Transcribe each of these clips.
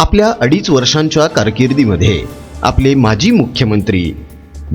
आपल्या अडीच वर्षांच्या कारकिर्दीमध्ये आपले माजी मुख्यमंत्री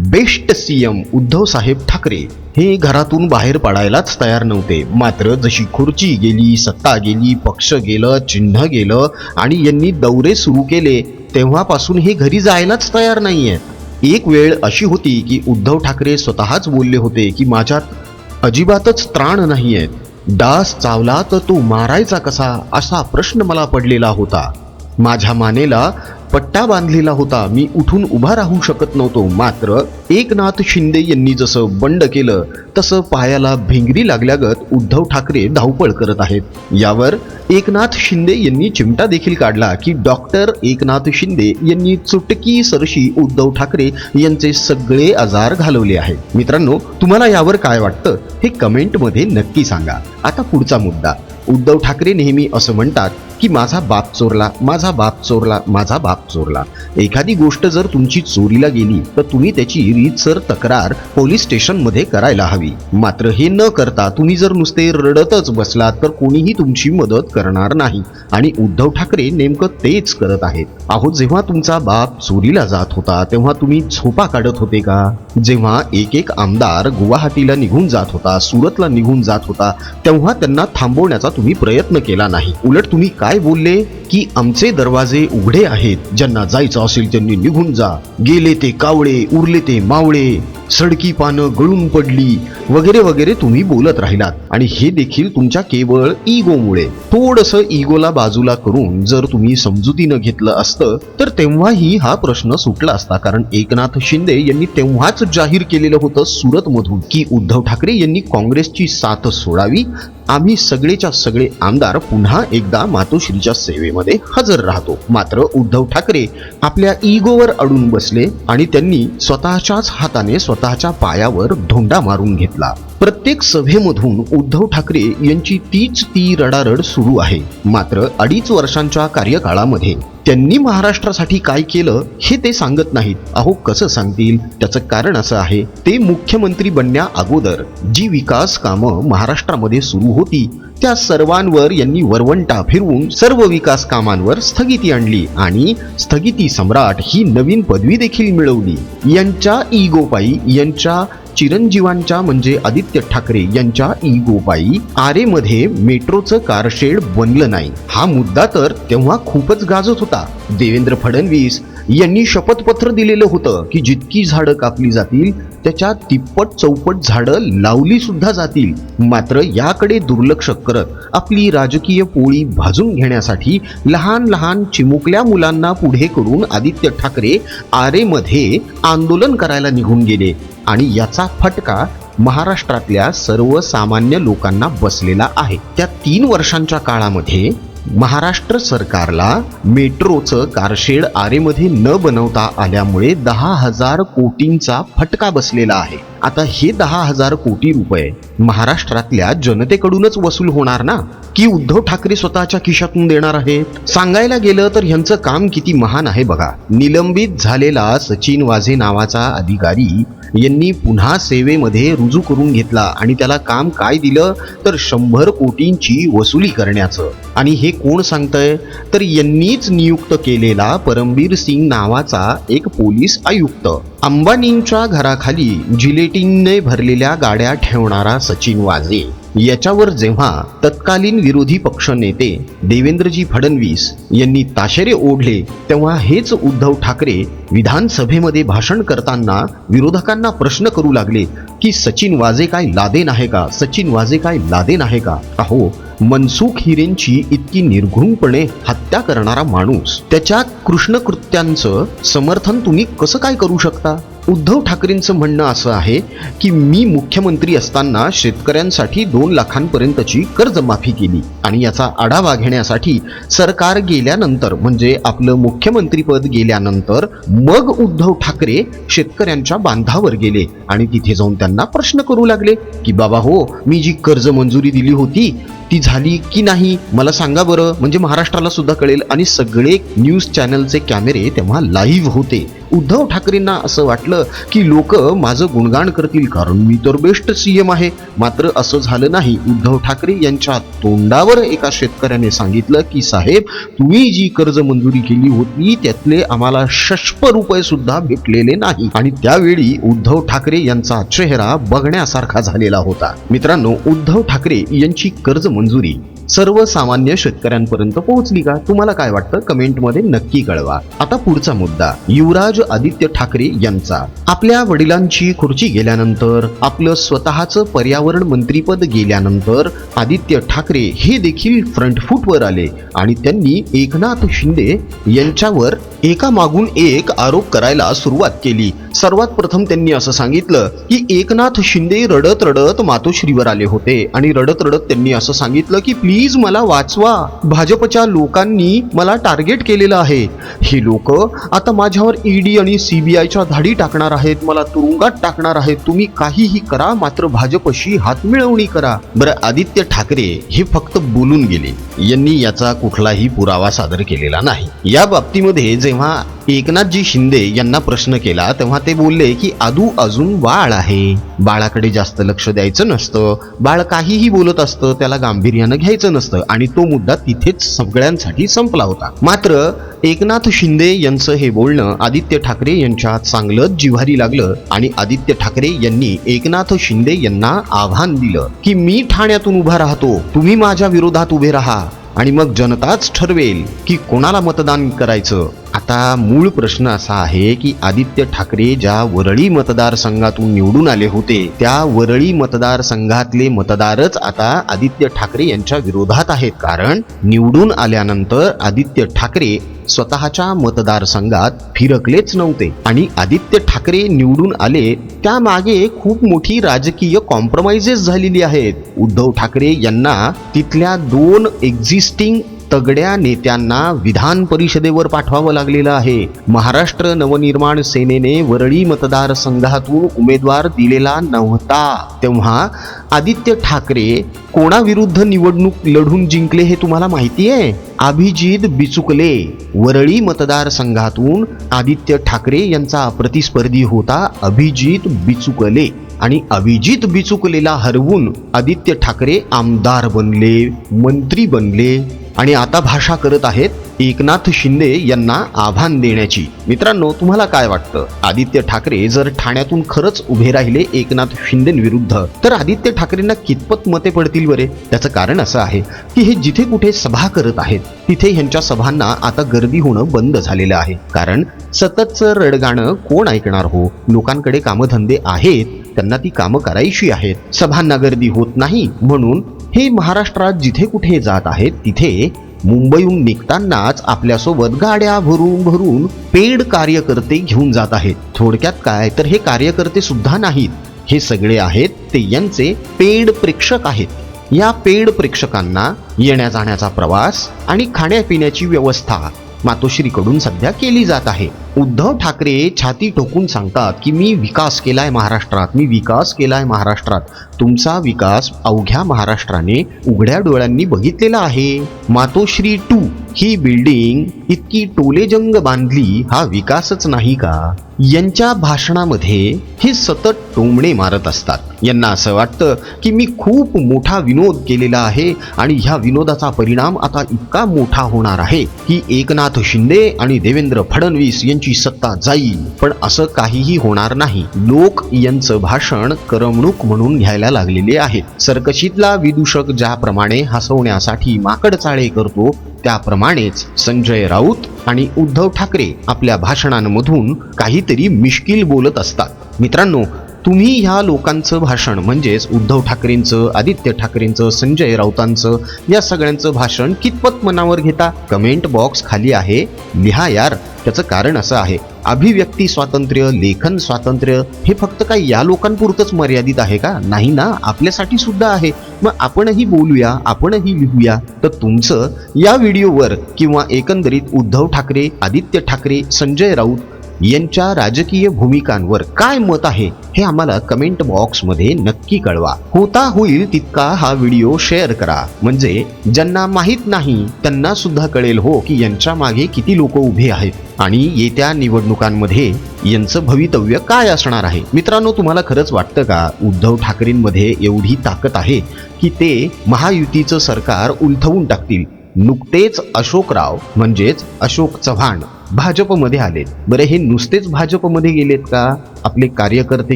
बेस्ट सीएम उद्धव साहेब ठाकरे हे घरातून बाहेर पडायलाच तयार नव्हते. मात्र जशी खुर्ची गेली सत्ता गेली पक्ष गेलं चिन्ह गेलं आणि यांनी दौरे सुरू केले तेव्हापासून हे घरी जायलाच तयार नाही आहे एक वेळ अशी होती की उद्धव ठाकरे स्वतःच बोलले होते की माझ्यात अजिबातच त्राण नाही आहेत डास चावला तर तो मारायचा कसा असा प्रश्न मला पडलेला होता. माझ्या मानेला पट्टा बांधलेला होता. मी उठून उभा राहू शकत नव्हतो. मात्र एकनाथ शिंदे यांनी जसं बंड केलं तसं पायाला भिंगरी लागल्यागत उद्धव ठाकरे धावपळ करत आहेत. यावर एकनाथ शिंदे यांनी चिमटा देखील काढला की डॉक्टर एकनाथ शिंदे यांनी चुटकी सरशी उद्धव ठाकरे यांचे सगळे आजार घालवले आहेत. मित्रांनो तुम्हाला यावर काय वाटतं हे कमेंटमध्ये नक्की सांगा. आता पुढचा मुद्दा. उद्धव ठाकरे नेहमी असं म्हणतात की माझा बाप चोरला माझा बाप चोरला माझा बाप चोरला. एखादी गोष्ट जर तुमची चोरीला गेली तर तुम्ही त्याची रीतसर तक्रार पोलीस स्टेशनमध्ये करायला हवी. मात्र हे न करता तुम्ही जर नुसते रडतच बसलात तर कोणीही तुमची मदत करणार नाही. आणि उद्धव ठाकरे नेमकं तेच करत आहेत. अहो जेव्हा तुमचा बाप चोरीला जात होता तेव्हा तुम्ही झोपा काढत होते का? जेव्हा एक एक आमदार गुवाहाटीला निघून जात होता सुरतला निघून जात होता तेव्हा त्यांना थांबवण्याचा तुम्ही प्रयत्न केला नाही. उलट तुम्ही काय बोलले? की आमचे दरवाजे उघडे आहेत. ज्यांना जायचं असेल त्यांनी निघून जा. गेले ते कावळे उरले ते मावळे. सडकी पानं गळून पडली. वगैरे वगैरे तुम्ही बोलत राहिलात. आणि हे देखील तुमच्या केवळ इगोमुळे थोडस इगोला बाजूला करून जर तुम्ही समजुतीनं घेतलं असतं तर तेव्हाही हा प्रश्न सुटला असता. कारण एकनाथ शिंदे यांनी तेव्हाच जाहीर केलेलं होतं सुरतमधून की उद्धव ठाकरे यांनी काँग्रेसची साथ सोडावी आम्ही सगळेच्या सगळे आमदार पुन्हा एकदा मातोश्रीच्या सेवेमध्ये हजर राहतो. मात्र उद्धव ठाकरे आपल्या इगोवर अडून बसले आणि त्यांनी स्वतःच्याच हाताने स्वतःच्या पायावर धोंडा मारून घेतला. प्रत्येक सभेमधून उद्धव ठाकरे यांची तीच ती रडारड सुरू आहे. मात्र अडीच वर्षांच्या कार्यकाळामध्ये त्यांनी महाराष्ट्रासाठी काय केलं हे ते सांगत नाहीत. अहो कसं सांगतील? त्याचं कारण असं आहे ते मुख्यमंत्री बनण्या अगोदर जी विकास कामं महाराष्ट्रामध्ये सुरू होती त्या सर्वांवर यांनी वरवंटा फिरवून सर्व विकास कामांवर स्थगिती आणली आणि स्थगिती सम्राट ही नवीन पदवी देखील मिळवली. यांच्या इगोपाई यांच्या चिरंजीवांच्या म्हणजे आदित्य ठाकरे यांच्या इगोपाई आरेमध्ये मेट्रोचं कारशेड बनलं नाही. हा मुद्दा तर तेव्हा खूपच गाजत होता. देवेंद्र फडणवीस यांनी शपथपत्र दिलेलं होतं की जितकी झाडं कापली जातील त्याच्या तिप्पट चौपट झाडं लावली सुद्धा जातील. मात्र याकडे दुर्लक्ष करत आपली राजकीय पोळी भाजून घेण्यासाठी लहान लहान चिमुकल्या मुलांना पुढे करून आदित्य ठाकरे आरेमध्ये आंदोलन करायला निघून गेले. आणि याचा फटका महाराष्ट्रातल्या सर्वसामान्य लोकांना बसलेला आहे. त्या तीन वर्षांच्या काळामध्ये महाराष्ट्र सरकारला मेट्रोचं कारशेड आरेमध्ये न बनवता आल्यामुळे दहा हजार कोटींचा फटका बसलेला आहे. आता हे दहा हजार कोटी रुपये महाराष्ट्रातल्या जनतेकडूनच वसूल होणार ना? की उद्धव ठाकरे स्वतःच्या खिशातून देणार आहेत? सांगायला गेलं तर ह्यांचं काम किती महान आहे बघा. निलंबित झालेला सचिन वाझे नावाचा अधिकारी यांनी पुन्हा सेवेमध्ये रुजू करून घेतला आणि त्याला काम काय दिलं? तर शंभर कोटींची वसुली करण्याचं. आणि हे कोण सांगतंय? तर यांनीच नियुक्त केलेला परमबीर सिंग नावाचा एक पोलीस आयुक्त. अंबानींच्या घराखाली जिलेटिनने भरलेल्या गाड्या ठेवणारा सचिन वाजे याच्यावर जेव्हा तत्कालीन विरोधी पक्ष नेते देवेंद्रजी फडणवीस यांनी ताशेरे ओढले तेव्हा हेच उद्धव ठाकरे विधानसभेमध्ये भाषण करताना विरोधकांना प्रश्न करू लागले की सचिन वाजे काय लादेन आहे का? सचिन वाजे काय लादेन आहे का? अहो मनसुख हिरेंची इतकी निर्घृणपणे हत्या करणारा माणूस त्याच्या कृष्णकृत्यांचं समर्थन तुम्ही कसं काय करू शकता? उद्धव ठाकरेंचं म्हणणं असं आहे की मी मुख्यमंत्री असताना शेतकऱ्यांसाठी दोन लाखांपर्यंतची कर्जमाफी केली आणि याचा आढावा घेण्यासाठी सरकार गेल्यानंतर म्हणजे आपलं मुख्यमंत्रीपद गेल्यानंतर मग उद्धव ठाकरे शेतकऱ्यांच्या बांधावर गेले आणि तिथे जाऊन त्यांना प्रश्न करू लागले की बाबा हो मी जी कर्ज मंजुरी दिली होती ती झाली की नाही? मला सांगा बरं. म्हणजे महाराष्ट्राला सुद्धा कळेल आणि सगळे न्यूज चॅनलचे कॅमेरे तेव्हा लाईव्ह होते. उद्धव ठाकरेंना असं वाटलं की लोक माझं गुणगान करतील कारण मी तर बेस्ट सीएम आहे. मात्र असं झालं नाही. उद्धव ठाकरे यांच्या तोंडावर एका शेतकऱ्याने सांगितलं की साहेब तुम्ही जी कर्ज मंजुरी केली होती त्यातले आम्हाला शष्प रुपये सुद्धा भेटलेले नाही. आणि त्यावेळी उद्धव ठाकरे यांचा चेहरा बघण्यासारखा झालेला होता. मित्रांनो उद्धव ठाकरे यांची कर्ज मंजुरी सर्वसामान्य शेतकऱ्यांपर्यंत पोहोचली का? तुम्हाला काय वाटतं? कमेंटमध्ये नक्की कळवा. आता पुढचा मुद्दा. युवराज आदित्य ठाकरे यांचा. आपल्या वडिलांची खुर्ची गेल्यानंतर आपलं स्वतःचं पर्यावरण मंत्रीपद गेल्यानंतर आदित्य ठाकरे हे देखील फ्रंट फूटवर आले आणि त्यांनी एकनाथ शिंदे यांच्यावर एका मागून एक आरोप करायला सुरुवात केली. सर्वात प्रथम त्यांनी असं सांगितलं की एकनाथ शिंदे रडत रडत मातोश्रीवर आले होते आणि रडत रडत त्यांनी असं सांगितलं की प्लीज मला वाचवा. भाजपच्या लोकांनी मला टार्गेट केलेलं आहे. हे लोक आता माझ्यावर ईडी आणि सीबीआयच्या धाडी टाकणार आहेत मला तुरुंगात टाकणार आहेत. तुम्ही काहीही करा मात्र भाजपशी हातमिळवणी करा. बरं आदित्य ठाकरे हे फक्त बोलून गेले. यांनी याचा कुठलाही पुरावा सादर केलेला नाही. या बाबतीमध्ये जेव्हा एकनाथजी शिंदे यांना प्रश्न केला तेव्हा ते बोलले की आदू अजून बाळ आहे. बाळाकडे जास्त लक्ष द्यायचं नसतं. बाळ काहीही बोलत असतं त्याला गांभीर्यानं घ्यायचं नसतं आणि तो मुद्दा तिथेच सगळ्यांसाठी संपला होता. मात्र एकनाथ शिंदे यांचं हे बोलणं आदित्य ठाकरे यांच्या चांगलंच जिव्हारी लागलं आणि आदित्य ठाकरे यांनी एकनाथ शिंदे यांना आव्हान दिलं की मी ठाण्यातून उभा राहतो. तुम्ही माझ्या विरोधात उभे राहा. आणि मग जनताच ठरवेल की कोणाला मतदान करायचं. आता मूळ प्रश्न असा आहे की आदित्य ठाकरे ज्या वरळी मतदारसंघातून निवडून आले होते त्या वरळी मतदारसंघातले मतदारच आता आदित्य ठाकरे यांच्या विरोधात आहेत. कारण निवडून आल्यानंतर आदित्य ठाकरे स्वतःच्या मतदारसंघात फिरकलेच नव्हते. आणि आदित्य ठाकरे निवडून आले त्यामागे खूप मोठी राजकीय कॉम्प्रोमाइजेस झालेली आहेत. उद्धव ठाकरे यांना तिथल्या दोन एक्झिस्टिंग तगड्या नेत्यांना विधान परिषदेवर पाठवावं लागलेलं आहे. महाराष्ट्र नवनिर्माण सेनेने वरळी मतदारसंघातून उमेदवार दिलेला नव्हता. तेव्हा आदित्य ठाकरे कोणाविरुद्ध निवडणूक लढून जिंकले हे तुम्हाला माहिती आहे? अभिजित बिचुकले. वरळी मतदारसंघातून आदित्य ठाकरे यांचा प्रतिस्पर्धी होता अभिजित बिचुकले. आणि अभिजित बिचुकलेला हरवून आदित्य ठाकरे आमदार बनले मंत्री बनले. आणि आता भाषा करत आहेत एकनाथ शिंदे यांना आव्हान देण्याची. मित्रांनो तुम्हाला काय वाटतं? आदित्य ठाकरे जर ठाण्यातून खरंच उभे राहिले एकनाथ शिंदेविरुद्ध तर आदित्य ठाकरेंना कितपत मते पडतील बरे? त्याचं कारण असं आहे की हे जिथे कुठे सभा करत आहेत तिथे ह्यांच्या सभांना आता गर्दी होणं बंद झालेलं आहे. कारण सततचं रडगाणं कोण ऐकणार हो? लोकांकडे कामधंदे आहेत त्यांना ती कामं करायची आहेत. सभांना गर्दी होत नाही म्हणून हे महाराष्ट्रात जिथे कुठे जात आहेत तिथे मुंबईहून निघतानाच आपल्यासोबत गाड्या भरून भरून पेड कार्यकर्ते घेऊन जात आहेत. थोडक्यात काय? तर हे कार्यकर्ते सुद्धा नाहीत. हे सगळे आहेत ते यांचे पेड प्रेक्षक आहेत. या पेड प्रेक्षकांना येण्या जाण्याचा प्रवास आणि खाण्यापिण्याची व्यवस्था मातोश्रीकडून सध्या केली जात आहे. उद्धव ठाकरे छाती ठोकून सांगतात की मी विकास केलाय महाराष्ट्रात मी विकास केलाय महाराष्ट्रात. तुमचा विकास अवघ्या महाराष्ट्राने उघड्या डोळ्यांनी बघितलेला आहे. मातोश्री टू ही बिल्डिंग इतकी टोलेजंग बांधली हा विकासच नाही का? यांच्या भाषणामध्ये हे सतत टोमणे मारत असतात. यांना असं वाटतं की मी खूप मोठा विनोद केलेला आहे आणि ह्या विनोदाचा परिणाम आता इतका मोठा होणार आहे. की एकनाथ शिंदे आणि देवेंद्र फडणवीस यांची सत्ता जाईल. पण असं काहीही होणार नाही. लोक यांचं भाषण करमणूक म्हणून घ्यायला लागलेले आहेत. सर्कशीतला विदूषक ज्याप्रमाणे हसवण्यासाठी माकड चाळे करतो त्याप्रमाणेच संजय राऊत आणि उद्धव ठाकरे आपल्या भाषणांमधून काहीतरी मिश्किल बोलत असतात. मित्रांनो तुम्ही ह्या लोकांचं भाषण म्हणजेच उद्धव ठाकरेंचं आदित्य ठाकरेंचं संजय राऊतांचं या सगळ्यांचं भाषण कितपत मनावर घेता? कमेंट बॉक्स खाली आहे. लिहा यार. त्याचं कारण असं आहे. अभिव्यक्ती स्वातंत्र्य लेखन स्वातंत्र्य हे फक्त काय या लोकांपुरतंच मर्यादित आहे का? नाही ना. आपल्यासाठी सुद्धा आहे. मग आपणही बोलूया आपणही लिहूया. तर तुमचं या व्हिडिओवर किंवा एकंदरीत उद्धव ठाकरे आदित्य ठाकरे संजय राऊत यांच्या राजकीय भूमिकांवर काय मत आहे हे आम्हाला कमेंट बॉक्समध्ये नक्की कळवा. होता होईल तितका हा व्हिडिओ शेअर करा. म्हणजे ज्यांना माहीत नाही त्यांना सुद्धा कळेल हो की यांच्या मागे किती लोक उभे आहेत आणि येत्या निवडणुकांमध्ये यांचं भवितव्य काय असणार आहे. मित्रांनो तुम्हाला खरंच वाटतं का उद्धव ठाकरेंमध्ये एवढी ताकद आहे की ते महायुतीचं सरकार उलथवून टाकतील? नुकतेच अशोकराव म्हणजेच अशोक चव्हाण भाजपमध्ये आलेत बरे हे नुसतेच भाजपमध्ये गेलेत का? आपले कार्यकर्ते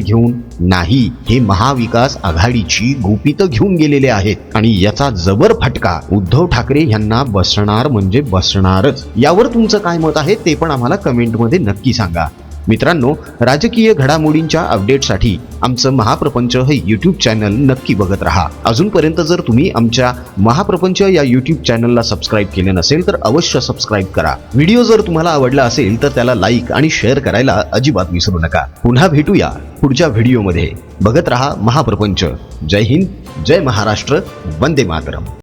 घेऊन? नाही. हे महाविकास आघाडीची गुपितं घेऊन गेलेले आहेत. आणि याचा जबर फटका उद्धव ठाकरे यांना बसणार म्हणजे बसणारच. यावर तुमचं काय मत आहे ते पण आम्हाला कमेंटमध्ये नक्की सांगा. मित्रांनो राजकीय घडामोडींच्या अपडेटसाठी आमचं महाप्रपंच हे यूट्यूब चॅनल नक्की बघत राहा. अजूनपर्यंत जर तुम्ही आमच्या महाप्रपंच या यूट्यूब चॅनलला सबस्क्राईब केले नसेल तर अवश्य सबस्क्राईब करा. व्हिडिओ जर तुम्हाला आवडला असेल तर त्याला लाईक आणि शेअर करायला अजिबात विसरू नका. पुन्हा भेटूया पुढच्या व्हिडिओमध्ये बघत राहा महाप्रपंच. जय हिंद जय महाराष्ट्र वंदे मातरम.